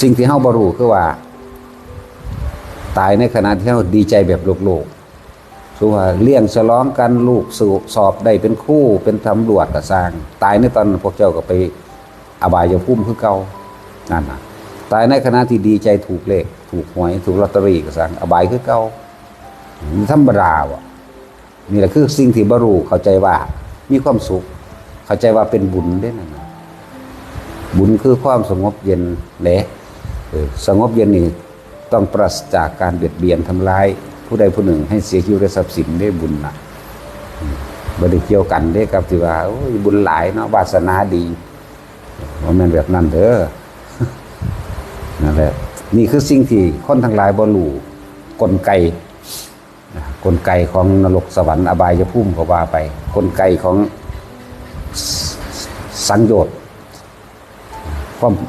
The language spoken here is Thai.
สิ่งที่เฮาบรู้คือว่า ตายในขณะที่เฮาดีใจแบบโลกๆคือว่าเลี้ยงฉลองกันลูกสูบสอบได้เป็นคู่เป็นตำรวจก็สร้าง ตายในตอนพวกเจ้าก็ไปอบายภูมิคือเก่านั่นนะตายในขณะที่ดีใจถูกเลข ถูกหวย ถูกลอตเตอรี่ก็สร้างอบายคือเก่ามันธรรมดาว่ะนี่แหละคือสิ่งที่บรูเข้าใจว่า มีความสุข เข้าใจว่าเป็นบุญได้นั่นน่ะ บุญคือความสงบเย็นแหละสงบเย็นนี่ต้องปราศจากการเบียดเบียนทำร้าย ผู้ใดผู้หนึ่ง ให้เสียชีวิตทรัพย์สินได้บุญนะบ่ได้เกี่ยวกันได้กับที่ว่าบุญหลายเนาะวาสนาดีว่าม่นแบบนั้นเด้อนั่นแหละนี่คือสิ่งที่คนทั้งหลายบ่รู้กลไกกลไกของนรกสวรรค์อบายภูมิก็ว่าไป กลไกของสังโยชน์ ความ